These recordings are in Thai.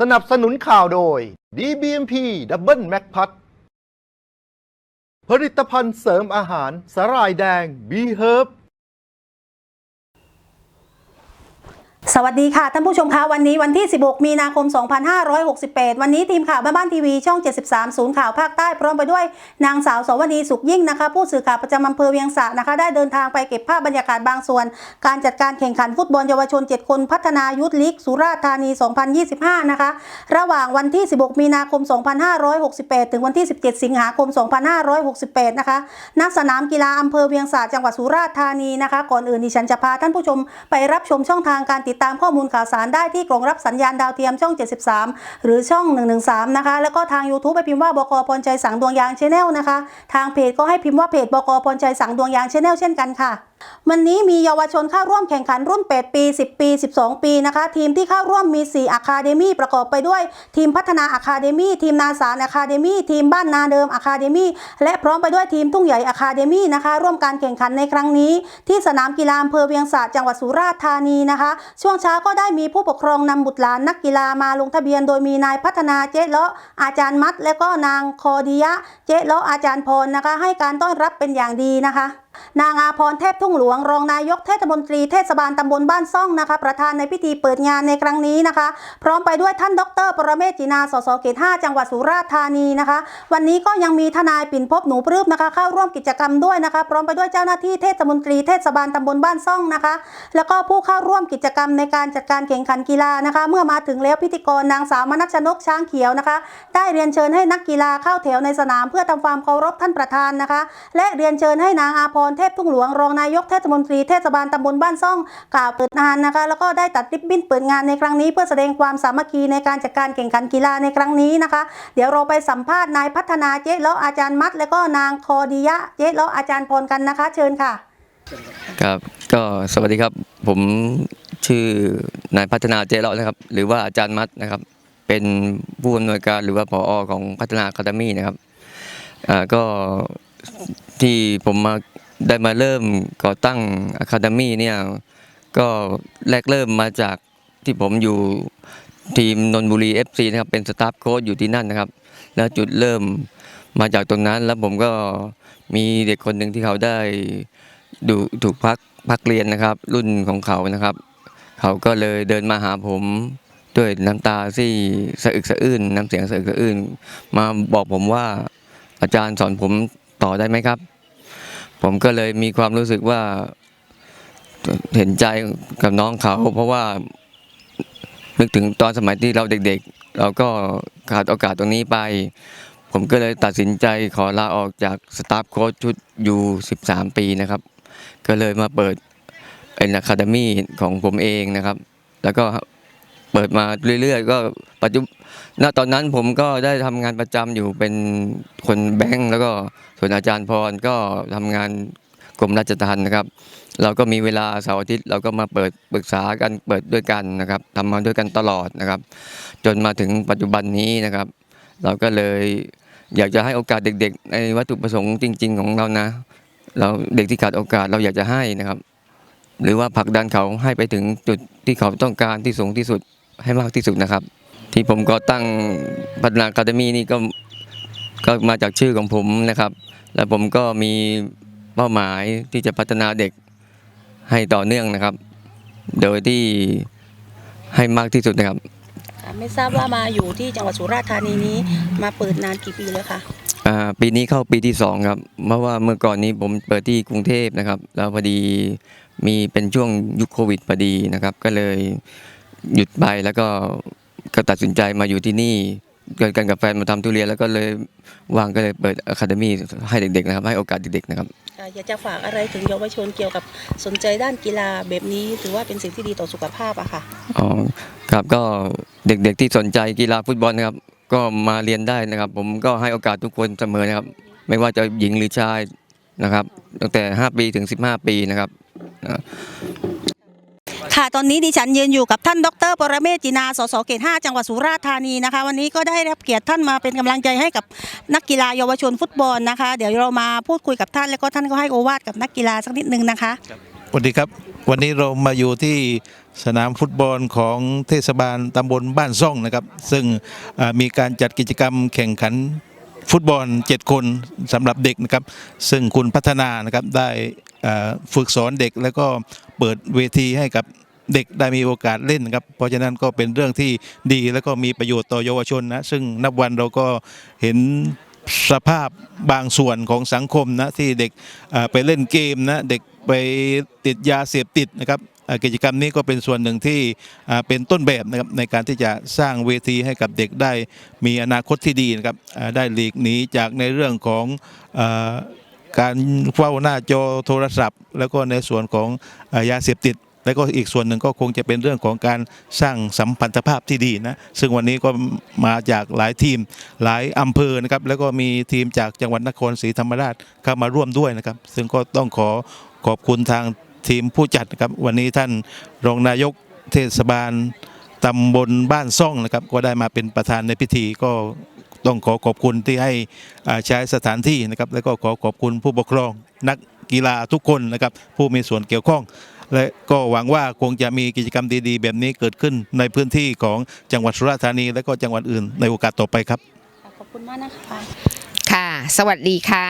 สนับสนุนข่าวโดย DBMP Double Mac p u t ผลิตภัณฑ์เสริมอาหารสาหร่ายแดง B Herb สวัสดีค่ะท่านผู้ชมคะวันนี้วันที่ 16 มีนาคม 2568 วันนี้ทีมข่าวบ้านบ้านทีวีช่อง 73 ศูนย์ข่าวภาคใต้พร้อมไปด้วยนางสาวสวนีสุขยิ่งนะคะ ผู้สื่อข่าวประจำอำเภอเวียงสะนะคะ ได้เดินทางไปเก็บภาพบรรยากาศบางส่วน การจัดการแข่งขันฟุตบอลเยาวชน 7 คนพัฒนายุทธลีกสุราษฎร์ธานี 2025 นะคะ ระหว่างวันที่ 16 มีนาคม 2568 ถึงวันที่ 17 สิงหาคม 2568 นะคะณสนามกีฬาอำเภอเวียงสะจังหวัดสุราษฎร์ธานีนะคะก่อนอื่นดิฉันจะพาท่านผู้ชมไปรับชมช่องทางการติดตามามข้อมูลข่าวสารได้ที่กล่องรับสัญญาณดาวเทียมช่อง 73 หรือช่อง 113 นะคะ แล้วก็ทาง YouTube ไปพิมพ์ว่าบกพรใจสังดวงยางชาแนลนะคะ ทางเพจก็ให้พิมพ์ว่าเพจบกพรใจสังดวงยางชาแนลเช่นกันค่ะวันนี้มีเยาวชนเข้าร่วมแข่งขันรุ่น 8 ปี 10 ปี 12 ปีนะคะ ทีมที่เข้าร่วมมี 4อาคาเดมี่ประกอบไปด้วย ทีมพัฒนาอาคาเดมี่ทีมนาสารอาคาเดมี่ทีมบ้านนาเดิมอาคาเดมี่และพร้อมไปด้วยทีมทุ่งใหญ่อาคาเดมี่นะคะ ร่วมการแข่งขันในครั้งนี้ ที่สนามกีฬาอำเภอเวียงสะจังหวัดสุราษฎร์ธานีนะคะ ช่วงเช้าก็ได้มีผู้ปกครองนำบุตรหลานนักกีฬามาลงทะเบียน โดยมีนายพัฒนาเจ๊เลาะอาจารย์มัด และก็นางคอดียะเจ๊เลาะอาจารย์พรนะคะ ให้การต้อนรับเป็นอย่างดีนะคะ นางอาพรเทพทุ่งหลวง รองนายกเทศมนตรีเทศบาลตำบลบ้านซ่องนะคะ ประธานในพิธีเปิดงานในครั้งนี้นะคะ พร้อมไปด้วยท่านดร ปรเมศจินาสสเขต5จังหวัดสุราษฎร์ธานีนะคะ วันนี้ก็ยังมีทนายปิ่นพบหนูปลื้มนะคะเข้าร่วมกิจกรรมด้วยนะคะ พร้อมไปด้วยเจ้าหน้าที่เทศมนตรีเทศบาลตำบลบ้านซ่องนะคะ แล้วก็ผู้เข้าร่วมกิจกรรมในการจัดการแข่งขันกีฬานะคะ เมื่อมาถึงแล้วพิธีกรนางสาวมนัชนกช้างเขียวนะคะ ได้เรียนเชิญให้นักกีฬาเข้าแถวในสนามเพื่อทำความเคารพท่านประธานนะคะ และเรียนเชิญให้นางอาพรเทพทุ่งหลวงรองนายกเทศมนตรีเทศบาลตำบลบ้านซ่องกล่าวเปิดงานนะคะ แล้วก็ได้ตัดริบบิ้นเปิดงานในครั้งนี้ เพื่อแสดงความสามัคคีในการจัดการแข่งขันกีฬาในครั้งนี้นะคะ เดี๋ยวเราไปสัมภาษณ์นายพัฒนาเจ๊ลาะอาจารย์มัด และก็นางคอดียะเจ๊ลาะอาจารย์พรกันนะคะ เชิญค่ะ ครับก็สวัสดีครับ ผมชื่อนายพัฒนาเจเลาะนะครับ หรือว่าอาจารย์มัดนะครับ เป็นผู้อำนวยการหรือว่าผอของพัฒนาคาเดมี่นะครับอ่าก็ที่ผมมา ได้มาเริ่มก่อตั้งอะคาเดมี่เนี่ยก็แรกเริ่มมาจากที่ผมอยู่ทีมนนบุรี FC นะครับเป็นสตาฟโค้ชอยู่ที่นั่นนะครับ แล้วจุดเริ่มมาจากตรงนั้น แล้วผมก็มีเด็กคนหนึ่งที่เขาได้ดูถูกพักพักเรียนนะครับ รุ่นของเขานะครับ เขาก็เลยเดินมาหาผมด้วยน้ำตาที่สะอึกสะอื้นน้ำเสียงสะอึกสะอื้นมาบอกผมว่าอาจารย์สอนผมต่อได้ไหมครับ ผมก็เลยมีความรู้สึกว่าเห็นใจกับน้องเขา เพราะว่านึกถึงตอนสมัยที่เราเด็กๆ เราก็ขาดโอกาสตรงนี้ไป ผมก็เลยตัดสินใจขอลาออกจากสตาฟโค้ชชุดยู13 ปีนะครับ ก็เลยมาเปิดเอ็นอะคาเดมี่ของผมเองนะครับ แล้วก็ เปิดมาเรื่อยๆ ก็ปัจจุณตอนนั้นผมก็ได้ทำงานประจำอยู่เป็นคนแบงค์แล้วก็ส่วนอาจารย์พรก็ทำงานกรมราชทัณฑ์นะครับ เราก็มีเวลาเสาร์อาทิตย์เราก็มาเปิดปรึกษากันเปิดด้วยกันนะครับทำมาด้วยกันตลอดนะครับ จนมาถึงปัจจุบันนี้นะครับ เราก็เลยอยากจะให้โอกาสเด็ก ๆ ในวัตถุประสงค์จริง ๆ ของเรานะ เราเด็กที่ขาดโอกาสเราอยากจะให้นะครับ หรือว่าผลักดันเขาให้ไปถึงจุดที่เขาต้องการที่สูงที่สุด ให้มากที่สุดนะครับ ที่ผมก็ตั้งพัฒนาคาเดมี่นี่ก็ก็มาจากชื่อของผมนะครับ แล้วผมก็มีเป้าหมายที่จะพัฒนาเด็กให้ต่อเนื่องนะครับ โดยที่ให้มากที่สุดนะครับค่ะไม่ทราบว่ามาอยู่ที่จังหวัดสุราษฎร์ธานีนี้มาเปิดนานกี่ปีแล้วคะอ่าปีนี้เข้าปีที่สองครับเพราะว่าเมื่อก่อนนี้ผมเปิดที่กรุงเทพนะครับ แล้วพอดีมีเป็นช่วงยุคโควิดพอดีนะครับ ก็เลย หยุดไปแล้วก็ก็ตัดสินใจมาอยู่ที่นี่เกิดกันกับแฟนมาทำทุเรียนแล้วก็เลยว่างก็เลยเปิดอะคาเดมี่ให้เด็กๆนะครับ ให้โอกาสเด็กๆนะครับค่ะอยากจะฝากอะไรถึงเยาวชนเกี่ยวกับสนใจด้านกีฬาแบบนี้ ถือว่าเป็นสิ่งที่ดีต่อสุขภาพอะค่ะอ๋อครับก็เด็กๆที่สนใจกีฬาฟุตบอลนะครับ ก็มาเรียนได้นะครับ ผมก็ให้โอกาสทุกคนเสมอนะครับ ไม่ว่าจะหญิงหรือชายนะครับ ตั้งแต่ 5 ปีถึง 15 ปีนะครับ ค่ะตอนนี้ดิฉันยืนอยู่กับท่านดรปรเมศจินาสสเขต5จังหวัดสุราษฎร์ธานีนะคะ วันนี้ก็ได้รับเกียรติท่านมาเป็นกำลังใจให้กับนักกีฬาเยาวชนฟุตบอลนะคะ เดี๋ยวเรามาพูดคุยกับท่านแล้วก็ท่านก็ให้โอวาทกับนักกีฬาสักนิดนึงนะคะสวัสดีครับ วันนี้เรามาอยู่ที่สนามฟุตบอลของเทศบาลตำบลบ้านซ่องนะครับ ซึ่งมีการจัดกิจกรรมแข่งขันฟุตบอล 7 คนสำหรับเด็กนะครับ ซึ่งคุณพัฒนานะครับได้ฝึกสอนเด็กแล้วก็เปิดเวทีให้กับ เด็กได้มีโอกาสเล่นครับเพราะฉะนั้นก็เป็นเรื่องที่ดีแล้วก็มีประโยชน์ต่อเยาวชนนะซึ่งนับวันเราก็เห็นสภาพบางส่วนของสังคมนะที่เด็กไปเล่นเกมนะเด็กไปติดยาเสพติดนะครับกิจกรรมนี้ก็เป็นส่วนหนึ่งที่เป็นต้นแบบนะครับในการที่จะสร้างเวทีให้กับเด็กได้มีอนาคตที่ดีนะครับได้หลีกหนีจากในเรื่องของอการเฝ้าหน้าจอโทรศัพท์ แล้วก็ในส่วนของอยาเสพติด แล้วก็อีกส่วนหนึ่งก็คงจะเป็นเรื่องของการสร้างสัมพันธภาพที่ดีนะซึ่งวันนี้ก็มาจากหลายทีมหลายอำเภอนะครับแล้วก็มีทีมจากจังหวัดนครศรีธรรมราชเข้ามาร่วมด้วยนะครับ ซึ่งก็ต้องขอขอบคุณทางทีมผู้จัดนะครับวันนี้ท่านรองนายกเทศบาลตำบลบ้านซ่องนะครับก็ได้มาเป็นประธานในพิธีก็ต้องขอขอบคุณที่ให้ใช้สถานที่นะครับ แล้วก็ขอขอบคุณผู้ปกครองนักกีฬาทุกคนนะครับ ผู้มีส่วนเกี่ยวข้อง และก็หวังว่าคงจะมีกิจกรรมดีๆ แบบนี้เกิดขึ้นในพื้นที่ของจังหวัดสุราษฎร์ธานี และก็จังหวัดอื่นในโอกาสต่อไปครับ ขอบคุณมากนะคะค่ะ สวัสดีค่ะ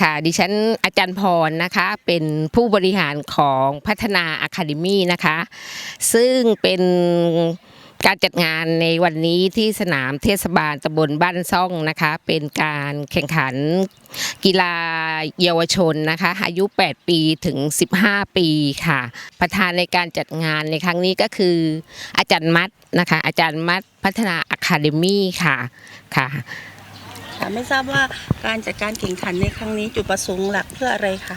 ค่ะ ดิฉันอาจารย์พรนะคะ เป็นผู้บริหารของพัฒนาอะคาเดมีนะคะ ซึ่งเป็น การจัดงานในวันนี้ที่สนามเทศบาลตำบลบ้านซ่องนะคะ เป็นการแข่งขันกีฬาเยาวชนนะคะ อายุ 8 ปีถึง 15 ปีค่ะ ประธานในการจัดงานในครั้งนี้ก็คือ อาจารย์มัดนะคะ อาจารย์มัดพัฒนาอะคาเดมี่ค่ะค่ะ ค่ะ ไม่ทราบว่าการจัดการแข่งขันในครั้งนี้จุดประสงค์หลักเพื่ออะไรคะ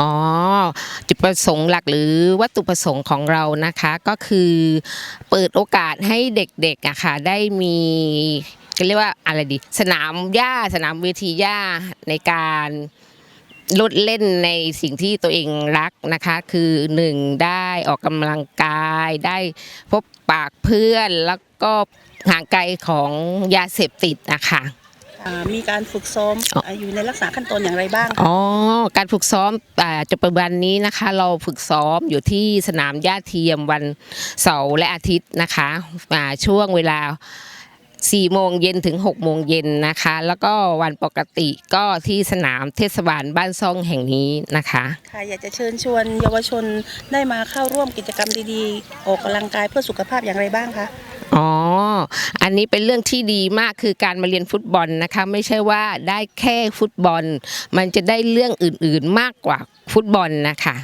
อ๋อจุดประสงค์หลักหรือวัตถุประสงค์ของเรานะคะก็คือเปิดโอกาสให้เด็กๆอะค่ะได้มีเรียกว่าอะไรดี สนามหญ้าสนามเวทีหญ้าในการลดเล่นในสิ่งที่ตัวเองรักนะคะ คือหนึ่งได้ออกกำลังกายได้พบปากเพื่อนแล้วก็ห่างไกลของยาเสพติดนะคะ มีการฝึกซ้อมอ๋ออ่าอยู่ในลักษณะขั้นตอนอย่างไรบ้างคะอ๋อการฝึกซ้อมอ่าจุดปัจจุบันนี้นะคะ เราฝึกซ้อมอยู่ที่สนามหญ้าเทียมวันเสาร์และอาทิตย์นะคะอ่าช่วงเวลา4โมงเย็นถึง6โมงเย็นนะคะ แล้วก็วันปกติก็ที่สนามเทศบาลบ้านซ่องแห่งนี้นะคะค่ะอยากจะเชิญชวนเยาวชนได้มาเข้าร่วมกิจกรรมดีๆ ออกกำลังกายเพื่อสุขภาพอย่างไรบ้างคะ อ๋อ อันนี้เป็นเรื่องที่ดีมากคือการมาเรียนฟุตบอลนะคะ ไม่ใช่ว่าได้แค่ฟุตบอล มันจะได้เรื่องอื่นๆมากกว่าฟุตบอลนะคะ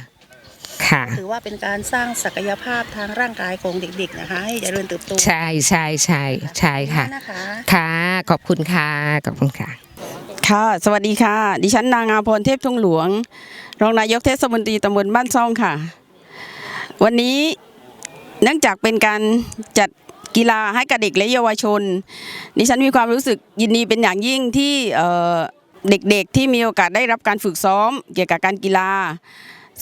ค่ะ ถือว่าเป็นการสร้างศักยภาพทางร่างกายของเด็กๆนะคะ ให้เจริญเติบโตใช่ใช่ใช่ใช่ค่ะ นะคะค่ะ ขอบคุณค่ะ ขอบคุณค่ะ ค่ะ สวัสดีค่ะ ดิฉันนางอาพรเทพทุ่งหลวง รองนายกเทศมนตรีตำบลบ้านซ่องค่ะ วันนี้เนื่องจากเป็นการจัด กีฬาให้กับเด็กและเยาวชนดิฉันมีความรู้สึกยินดีเป็นอย่างยิ่งที่เด็กๆที่มีโอกาสได้รับการฝึกซ้อมเกี่ยวกับการกีฬา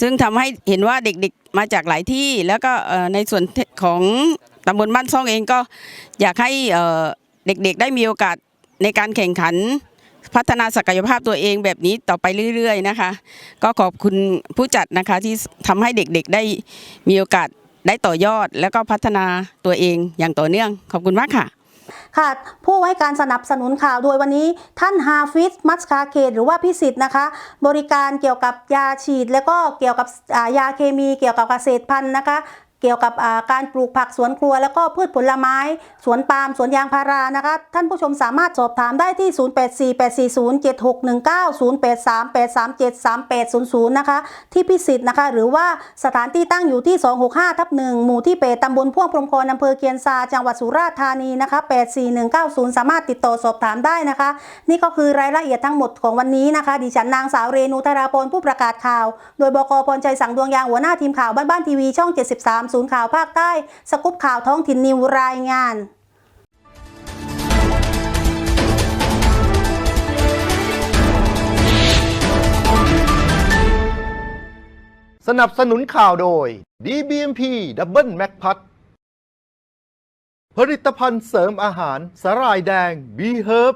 ซึ่งทำให้เห็นว่าเด็กๆมาจากหลายที่ แล้วก็ในส่วนของตำบลบ้านซ่องเองก็อยากให้เอ่อเด็กๆได้มีโอกาสในการแข่งขันพัฒนาศักยภาพตัวเองแบบนี้ต่อไปเรื่อย ๆ นะคะ ก็ขอบคุณผู้จัดนะคะที่ทำให้เด็กๆได้มีโอกาส ได้ต่อยอดแล้วก็พัฒนาตัวเองอย่างต่อเนื่อง ขอบคุณมากค่ะค่ะผู้ให้การสนับสนุนข่าวโดยวันนี้ท่านฮาฟิซมัสคาเคหรือว่าพิสิทธ์นะคะ บริการเกี่ยวกับยาฉีด แล้วก็เกี่ยวกับยาเคมีเกี่ยวกับเกษตรพันธุ์นะคะ เกี่ยวกับการปลูกผักสวนครัว แล้วก็พืชผลไม้ สวนปาล์มสวนยางพารานะคะท่านผู้ชมสามารถสอบถามได้ที่ 0848407619 0838373800 นะคะ ที่พิสิทธ์นะคะ หรือว่าสถานที่ตั้งอยู่ที่ 265ทับ1หมู่ที่เปตตำบลพ่วงพรมพรอำเภอเกียนซา จังหวัดสุราษฎร์ธานีนะคะ 84190 สามารถติดต่อสอบถามได้นะคะ นี่ก็คือรายละเอียดทั้งหมดของวันนี้นะคะ ดิฉันนางสาวเรนูธาราพรผู้ประกาศข่าว โดยบกพรใจสังดวงยางหัวหน้าทีมข่าวบ้านบ้านทีวีช่อง 73ศูนย์ข่าวภาคใต้ สกุปข่าวท้องถิ่นนิวรายงานสนับสนุนข่าวโดย DBMP Double Mac พัดผลิตภัณฑ์เสริมอาหารสาหร่ายแดง B Herb